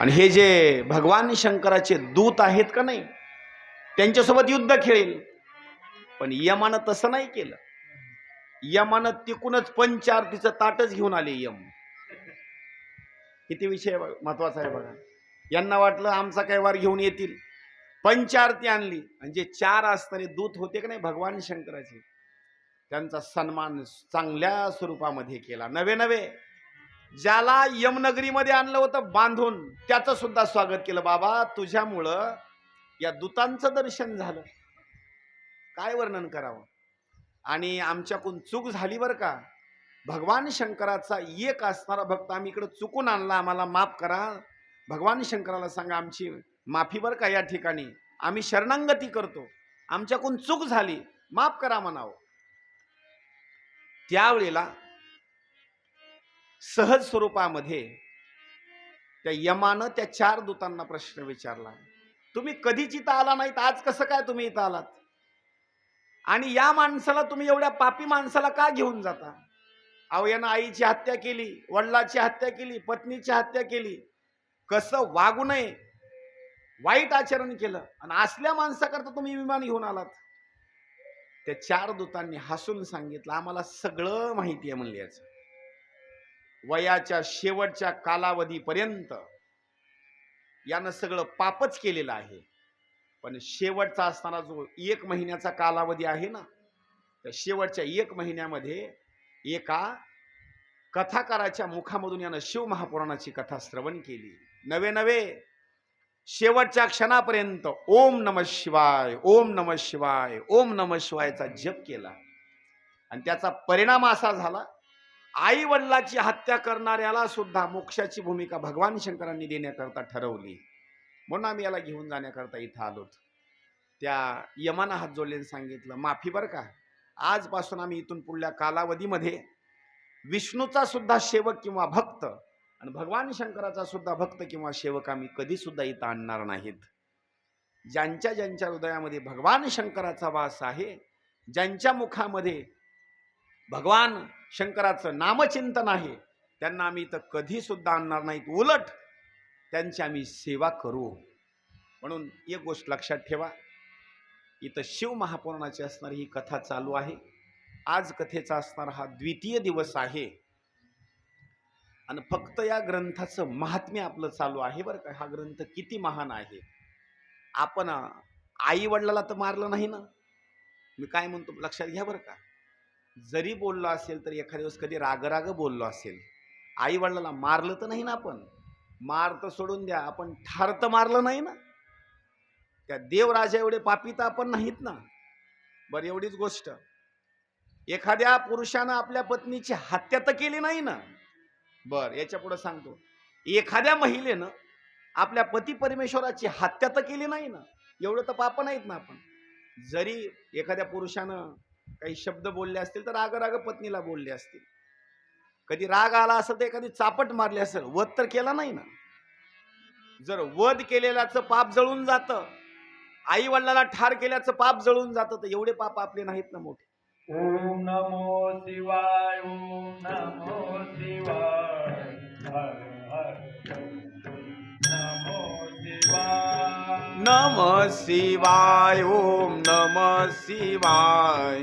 आणि हे जे भगवान शंकराचे दूत आहेत का नाही त्यांच्यासोबत युद्ध खेळेल. पण यमानं तसं नाही केलं. यमानं तिकूनच पंचारतीचं ताटच घेऊन आले यम. किती विषय महत्त्वाचा आहे बघा. यांना वाटलं आमचा काय वार घेऊन येतील. पंचारती आणली. आणि जे चार असताना दूत होते का नाही भगवान शंकराचे त्यांचा सन्मान चांगल्या स्वरूपामध्ये केला. नवे नवे. ज्याला यमनगरीमध्ये आणलं होतं बांधून त्याचं सुद्धा स्वागत केलं. बाबा तुझ्यामुळं या दूतांचं दर्शन झालं. काय वर्णन करावं? आणि आमच्याकडून चूक झाली बरं का? भगवान शंकराचा एक असणारा भक्त आम्ही इकडं चुकून आणला आम्हाला माफ करा. भगवान शंकराला सांगा आमची माफी बरं का या ठिकाणी? आम्ही शरणांगती करतो. आमच्याकडून चूक झाली. माफ करा म्हणावं. त्यावेळेला सहज स्वरूपामध्ये त्या यमानं त्या चार दूतांना प्रश्न विचारला. तुम्ही कधीच इथं आला नाहीत आज कसं काय तुम्ही इथं आलात? आणि या माणसाला तुम्ही एवढ्या पापी माणसाला का घेऊन जाता? अहो यानं आईची हत्या केली वडिलाची हत्या केली पत्नीची हत्या केली. कसं वागू नये? वाईट आचरण केलं. आणि असल्या माणसाकरता तुम्ही विमान घेऊन आलात. त्या चार दूतांनी हसून सांगितलं आम्हाला सगळं माहिती आहे म्हणले याचं. वयाच्या शेवटच्या कालावधीपर्यंत यानं सगळं पापच केलेलं आहे. पण शेवटचा असताना जो एक महिन्याचा कालावधी आहे ना त्या शेवटच्या एक महिन्यामध्ये एका कथाकाराच्या मुखामधून यानं शिव महापुराणाची कथा श्रवण केली. नवे नवे शेवटच्या क्षणापर्यंत ओम नम शिवाय ओम नम शिवाय ओम नम शिवायचा जप केला. आणि त्याचा परिणाम असा झाला आई वडिलाची हत्या करणाऱ्याला सुद्धा मोक्षाची भूमिका भगवान शंकरांनी देण्याकरता ठरवली. म्हणून आम्ही याला घेऊन जाण्याकरता इथं आलोत. त्या यमाना हात जोडलेनं सांगितलं माफी बरं का. आजपासून आम्ही इथून पुढल्या कालावधीमध्ये विष्णूचा सुद्धा सेवक किंवा भक्त आणि भगवान शंकराचा सुद्धा भक्त किंवा सेवक आम्ही कधीसुद्धा इथं आणणार नाहीत. ज्यांच्या ज्यांच्या हृदयामध्ये भगवान शंकराचा वास आहे ज्यांच्या मुखामध्ये भगवान शंकराचं नामचिंतन आहे. त्यांना आम्ही इथं कधीसुद्धा आणणार नाहीत. उलट त्यांची आम्ही सेवा करू. म्हणून एक गोष्ट लक्षात ठेवा. इथं शिव महापुराणाची असणारी ही कथा चालू आहे. आज कथेचा असणारा हा द्वितीय दिवस आहे. आणि फक्त या ग्रंथाचं महात्म्य आपलं चालू आहे बरं का. हा ग्रंथ किती महान आहे. आपण आई वडिलाला तर मारलं नाही ना. मी काय म्हणतो लक्षात घ्या बरं का. जरी बोललो असेल तर एखाद्या दिवस कधी रागराग बोललो असेल आई वडिलाला मारलं तर नाही ना आपण? मार तर सोडून द्या आपण ठार तर मारलं नाही ना? त्या देवराजा एवढे पापी तर आपण नाहीत ना? बरं एवढीच गोष्ट. एखाद्या पुरुषानं आपल्या पत्नीची हत्या तर केली नाही ना? बर याच्यापुढे सांगतो. एखाद्या महिलेनं आपल्या पती परमेश्वराची हत्या तर केली नाही ना? एवढं तर पाप नाहीत ना आपण? जरी एखाद्या पुरुषानं काही शब्द बोलले असतील तर राग राग पत्नीला बोलले असतील. कधी राग आला असेल तर एखादी चापट मारली असेल वध तर केला नाही ना. जर वध केलेल्याचं पाप जळून जातं आई वडिलाला ठार केल्याचं पाप जळून जातं तर एवढे पाप आपले नाहीत ना मोठे. ओम नमो शिवाय ओम नमो शिवाय. नम शिवाय ओम नम शिवाय.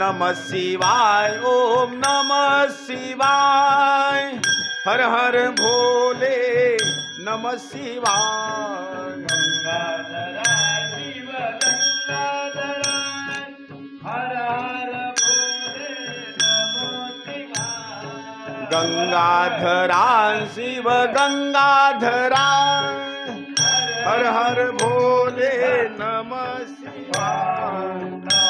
नम शिवाय ओम नम शिवाय। हर हर भोले नम शिवाय। गंगाधरा शिव गंगाधरा हर हर बोले नमो शिवाय गंगाधरा शिव गंगाधरा हर हर भोले नम शिवाय नमो शिवाय ओम नमो शिवाय।